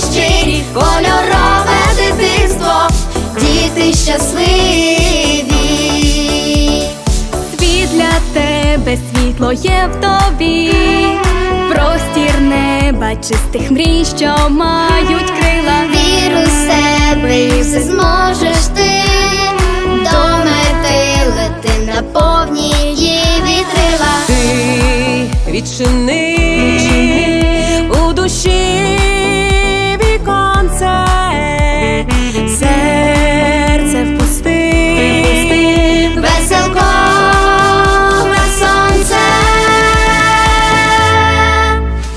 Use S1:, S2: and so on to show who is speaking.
S1: Щирі, кольорове дитинство, діти щасливі.
S2: Світ для тебе світло є в тобі, простір неба, чистих мрій, що мають крила.
S1: Вір у себе і все зможеш ти до мети лети на повні її вітрила.
S3: ти відчини